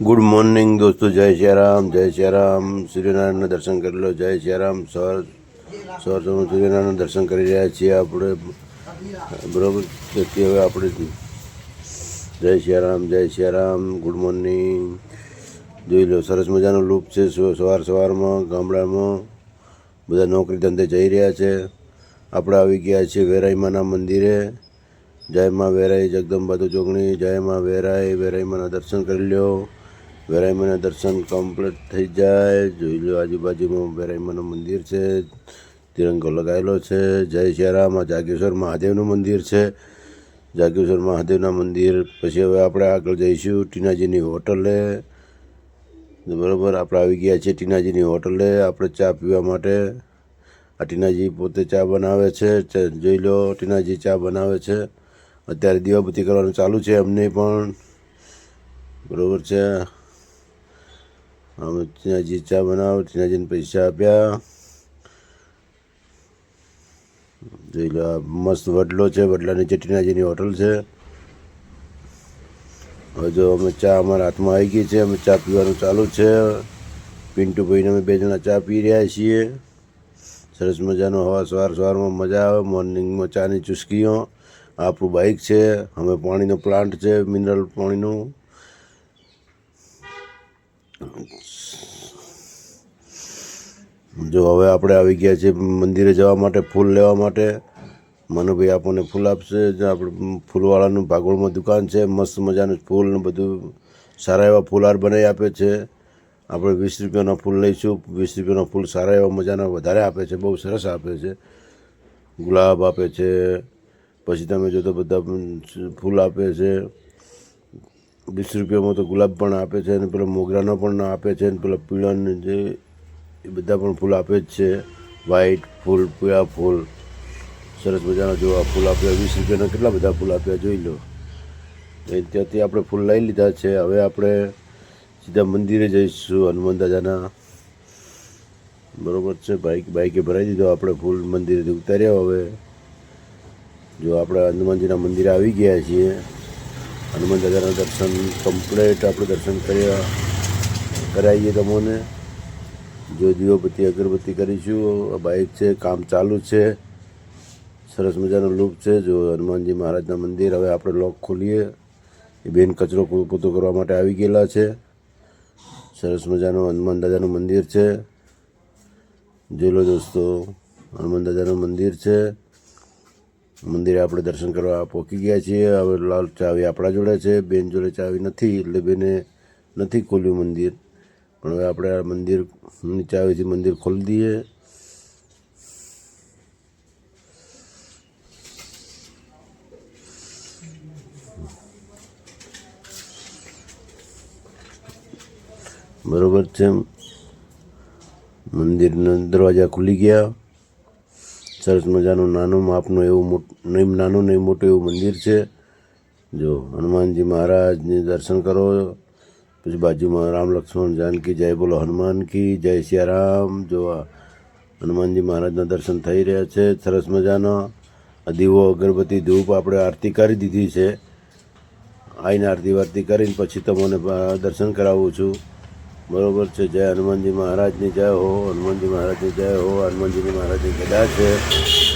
Good morning દોસ્તો જય શ્યારામ જય શ્યારામ સૂર્યનારાયણના દર્શન કરી લો જય શ્યારામ સર સર તમે સૂર્યનારાયણના દર્શન કરી રહ્યા છીએ આપણે બરાબર હવે આપણે જય શ્યારામ જય શ્યારામ ગુડ મોર્નિંગ જોઈ લો, સરસ મજાનો લૂપ છે સવાર સવારમાં, ગામડામાં બધા નોકરી ધંધે જઈ રહ્યા છે. આપણે આવી ગયા છીએ વેરાઈમાના મંદિરે. જય માં વેરાઈ જગદંબા તો જોગણી, જય માં વેરાઈ વેરાઈમાના દર્શન કરી લ્યો. વેરાઈમાના દર્શન કમ્પ્લીટ થઈ જાય. જોઈ લો આજુબાજુમાં વેરાઈમાનું મંદિર છે. તિરંગો લગાવેલો છે. જય શિયારામ જાગેશ્વર મહાદેવનું મંદિર છે. જાગેશ્વર મહાદેવના મંદિર. પછી હવે આપણે આગળ જઈશું ટીનાજીની હોટલે. બરાબર, આપણે આવી ગયા છીએ ટીનાજીની હોટલે. આપણે ચા પીવા માટે. આ ટીનાજી પોતે ચા બનાવે છે. જોઈ લો ટીનાજી ચા બનાવે છે. અત્યારે દીવાબત્તી કરવાનું ચાલુ છે અમને પણ. બરોબર છે. અમે ત્યાંજી ચા બનાવ ટીનાજીને પૈસા આપ્યા. જોઈ લો મસ્ત વડલો છે વડલા નીચે ટીનાજીની હોટલ છે. હવે જો અમે ચા અમારા હાથમાં આવી ગઈ છે, અમે ચા પીવાનું ચાલુ છે. પિન્ટુભાઈને અમે બે જણા ચા પી રહ્યા છીએ. સરસ મજાનો હવા સવાર, સવારમાં મજા આવે, મોર્નિંગમાં ચાની ચુસ્કીઓ. આપણું બાઇક છે, અમે પાણીનો પ્લાન્ટ છે મિનરલ પાણીનું. જો હવે આપણે આવી ગયા છીએ મંદિરે જવા માટે, ફૂલ લેવા માટે, મનુભાઈ આપણને ફૂલ આપશે, જે આપણે ફૂલવાળાનું ભાગોળમાં દુકાન છે, મસ્ત મજાનું ફૂલ બધું, સારા એવા ફૂલહાર બનાવી આપે છે. આપણે વીસ રૂપિયાના ફૂલ લઈશું, વીસ રૂપિયાના ફૂલ સારા એવા મજાના વધારે આપે છે, બહુ સરસ આપે છે. ગુલાબ આપે છે પછી તમે જો તો બધા ફૂલ આપે છે. વીસ રૂપિયામાં તો ગુલાબ પણ આપે છે અને પેલા મોગરાનો પણ આપે છે અને પેલા પીળાને જે, એ બધા પણ ફૂલ આપે જ છે. વ્હાઈટ ફૂલ, પીળા ફૂલ, સરસ મજાના જોવા ફૂલ આપ્યા. વીસ રૂપિયાના કેટલા બધા ફૂલ આપ્યા જોઈ લો. એ ત્યાંથી આપણે ફૂલ લઈ લીધા છે. હવે આપણે સીધા મંદિરે જઈશું, હનુમાન દાદાના. બરાબર છે બાઇક બાઇકે ભરાઈ દીધો આપણે ફૂલ મંદિરેથી ઉતાર્યા હવે. જો આપણે હનુમાનજીના મંદિરે આવી ગયા છીએ હનુમાન દાદાના દર્શન કમ્પ્લેટ આપણે દર્શન કર્યા, કરાવીએ તમને. જો દીવોબત્તી અગરબત્તી કરીશું બાઇક છે, કામ ચાલુ છે, સરસ મજાનો લૂપ છે. જો હનુમાનજી મહારાજના મંદિર હવે આપણે લોક ખોલીએ, એ બેન કચરો પો- પોતો કરવા માટે આવી ગયેલા છે. સરસ મજાનું હનુમાન દાદાનું મંદિર છે. જોઈ લો દોસ્તો, હનુમાન દાદાનું મંદિર છે. મંદિરે આપણે દર્શન કરવા પહોંચી ગયા છીએ. હવે લાલ ચાવી આપણા જોડે છે. બેન જોડે ચાવી નથી એટલે બેને નથી ખોલ્યું મંદિર. પણ હવે આપણે આ મંદિર ચાવીથી મંદિર ખોલી દઈએ. બરોબર છે. મંદિરના દરવાજા ખુલી ગયા. સરસ મજાનું નાનું માપનું એવું નહીં નાનું નહીં મોટું એવું મંદિર છે. જો હનુમાનજી મહારાજને દર્શન કરો. પછી બાજુમાં રામ લક્ષ્મણ જાનકી, જય બોલો હનુમાન કી જય સિયારામ. જો હનુમાનજી મહારાજના દર્શન થઈ રહ્યા છે, સરસ મજાનો. દીવો અગરબત્તી ધૂપ આપણે આરતી કરી દીધી છે. આઈને આરતી વારતી કરીને પછી તમને મને દર્શન કરાવું છું. બરોબર છે. જય હનુમાનજી મહારાજની જય હો, હનુમાનજી મહારાજની જય હો, હનુમાનજીની મહારાજની ગદા છે.